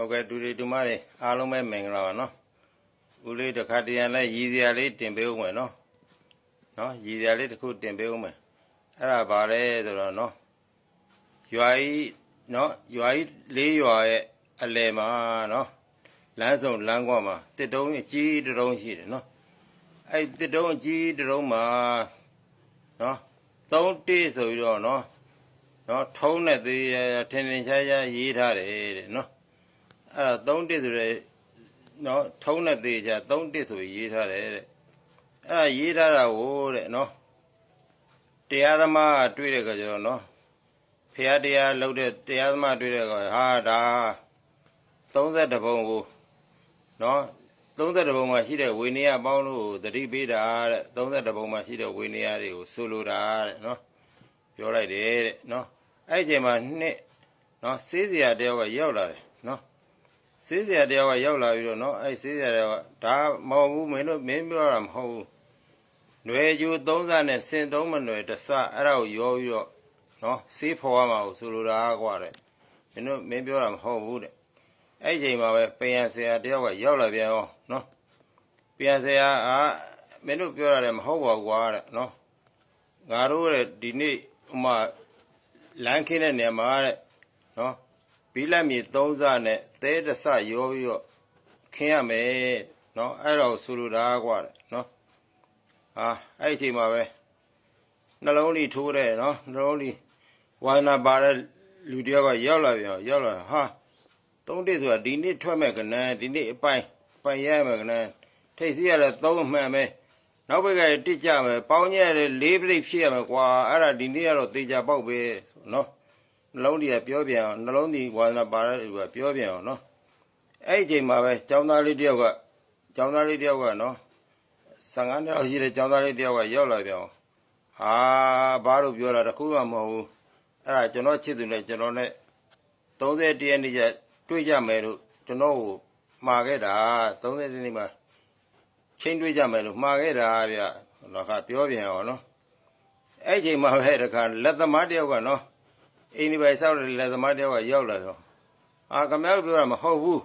ဟုတ်ကဲ့ဒူရီဒူမတွေအားလုံးပဲမင်္ဂလာပါနော်ဦးလေးတစ်ခါတရံလဲရည်စရာလေးတင်ပေးဦးမယ်နော်နော်ရည်စရာလေးတစ်ခုတင်ပေးဦးမယ်အဲ့ဒါဘာလဲဆိုတော့နော်ရွာကြီးနော်ရွာကြီးလေးရွာရဲ့အလယ်မှာနော်လမ်းစုံလမ်းကွာမှာတစ်တုံးအကြီးတစ်တုံးရှိတယ်နော်အဲ့တစ်တုံးအကြီးတစ်တုံးမှာနော်သုံးတေးဆိုပြီးတော့နော်နော်ထုံးတဲ့သေးထင်ထင်ရှားရှားရေးထားတယ်တဲ့နော် အဲ့ဒါ3တစ်ဆိုရဲနော်ထုံးတဲ့သေးချာ3တစ်ဆိုရေးထားတယ်တဲ့အဲ့ဒါရေးထားတာဟိုတဲ့နော်တရားသမားတွေ့တဲ့ကကြောနော်ဖះတရားလှုပ်တဲ့တရားသမားတွေ့တဲ့ကဟာဒါ32ဘုံကိုနော်32ဘုံမှာရှိတဲ့ဝေနေယအပေါင်းတို့ကိုတတိပေးတာတဲ့32ဘုံမှာရှိတဲ့ဝေနေယတွေကိုဆိုလိုတာတဲ့နော်ပြောလိုက်တယ်တဲ့နော်အဲ့ဒီအချိန်မှာနှစ်နော်စေးစရာတယောက်ကရောက်လာတယ်နော် စေးစရာတရားကရောက်လာပြီးတော့နော်အဲ့စေးစရာတရားကဒါမဟုတ်ဘူးမင်းတို့မင်းပြောတာမဟုတ်ဘူးနွယ်ကျူသုံးစနဲ့စင်သုံးမနွယ်တစအဲ့ဒါကိုရောပြီးတော့နော်စေးဖော်ရမှာကိုဆိုလိုတာကွာတဲ့မင်းတို့မင်းပြောတာမဟုတ်ဘူးတဲ့အဲ့ချိန်မှာပဲပယံဆရာတယောက်ကရောက်လာပြန်ရောနော်ပယံဆရာကမင်းတို့ပြောတာလည်းမဟုတ်ပါဘူးကွာတဲ့နော်ငါတို့ရဲ့ဒီနေ့ဟိုမှာလမ်းခင်းတဲ့နေရာမှာတဲ့နော် ဘီလက်မြေသုံးစနဲ့သဲတဆရောပြီးတော့ခင်းရမယ်နော်အဲ့တော့ဆိုလိုတာကွာတဲ့နော်ဟာအဲ့ဒီအချိန်မှာပဲနှလုံးလေးထိုးတဲ့နော်နှလုံးလေးဝါနာပါတဲ့လူတယောက်ကရောက်လာပြန်ရောက်လာဟာသုံးတိဆိုတာဒီနေ့ထွက်မဲ့ကနန်းဒီနေ့အပိုင်ပိုင်ရမဲ့ကနန်းထိတ်စီရလဲသုံးမှန်ပဲနောက်ဘက်ကတစ်ကြမယ်ပေါင်းရက်လေးပြိတ်ဖြစ်ရမယ်ကွာအဲ့ဒါဒီနေ့ကတော့တေချာပေါက်ပဲနော် နှလုံးကြီးကပြောပြန်အောင်နှလုံးကြီးဝါသနာပါတဲ့လူကပြောပြန်အောင်နော်အဲ့ဒီအချိန်မှာပဲចောင်းသားလေးတယောက်ကចောင်းသားလေးတယောက်ကနော်15နှစ်လောက်ရှိတဲ့ចောင်းသားလေးတယောက်ကရောက်လာပြန်အောင်ဟာဘာလို့ပြောတာတခုမှမဟုတ်ဘူးအဲ့ဒါကျွန်တော်ချစ်သူနဲ့ကျွန်တော်နဲ့30တရက်နေ့ကျတွေ့ကြမယ်လို့ကျွန်တော်ကိုမှာခဲ့တာ30ရက်နေ့မှာချင်းတွေ့ကြမယ်လို့မှာခဲ့တာဗျတော့ခါပြောပြန်အောင်နော်အဲ့ဒီအချိန်မှာပဲတခါလက်သမားတယောက်ကနော် အိမ်ဒီပိုင်ဆောက်တဲ့လက်သမားတယောက်ကရောက်လာတော့အာခမယောက်ပြောတာမဟုတ်ဘူး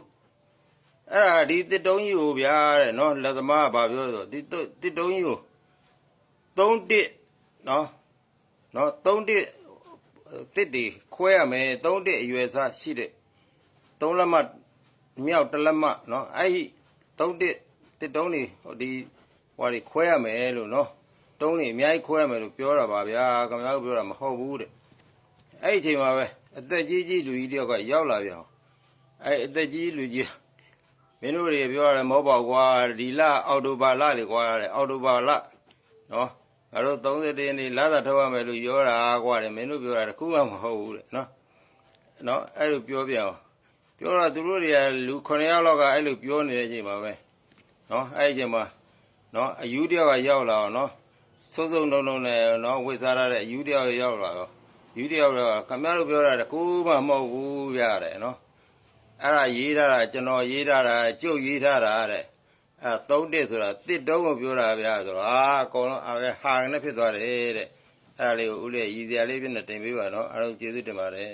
အဲ့ဒါဒီတစ်တုံးကြီးကိုဗျာတဲ့နော်လက်သမားကဘာပြောဆိုဒီတစ်တုံးကြီးကို3တစ်နော်နော်3တစ်တစ်တီခွဲရမယ်3တစ်အရွယ်စားရှိတဲ့3လက်မမြောက်တစ်လက်မနော်အဲ့ဒီ3တစ်တစ်တုံးနေဒီဟိုဒီခွဲရမယ်လို့နော်တုံးနေအများကြီးခွဲရမယ်လို့ပြောတာပါဗျာခမယောက်ပြောတာမဟုတ်ဘူးတဲ့ အဲ့ဒီအချိန်မှာပဲအသက်ကြီးကြီးလူကြီးတယောက်ကရောက်လာပြန်အဲ့အသက်ကြီးလူကြီးမင်းတို့တွေပြောရတယ်မဟုတ်ပါဘူးကွာဒီလအောက်တိုဘာလလေကွာတဲ့အောက်တိုဘာလနော်ငါတို့30တင်းနေလာသာထုတ်ရမယ်လို့ပြောတာကွာတဲ့မင်းတို့ပြောတာတခုမှမဟုတ်ဘူးတဲ့နော်နော်အဲ့လိုပြောပြန်အောင်ပြောတော့သူတို့တွေကလူ9ယောက်လောက်ကအဲ့လိုပြောနေတဲ့အချိန်မှာပဲနော်အဲ့ဒီအချိန်မှာနော်အယူတယောက်ကရောက်လာအောင်နော်စုံစုံလုံးလုံးနဲ့နော်ဝိစားရတဲ့အယူတယောက်ရောက်လာတော့ ယူတယောက်တော့ခမရတို့ပြောတာတကူမှမဟုတ်ဘူးပြရတယ်နော်အဲ့ဒါရေးထားတာကျွန်တော်ရေးထားတာကျုပ်ရေးထားတာတဲ့အဲ့သုံးတစ်ဆိုတာတစ်တုံးကိုပြောတာဗျာဆိုတော့အာအကုန်လုံးအပဲဟာနဲ့ဖြစ်သွားတယ်တဲ့အဲ့ဒါလေးကိုဦးလေးရည်စရာလေးဖြစ်နေတင်ပေးပါနော်အားလုံးကျေးဇူးတင်ပါတယ်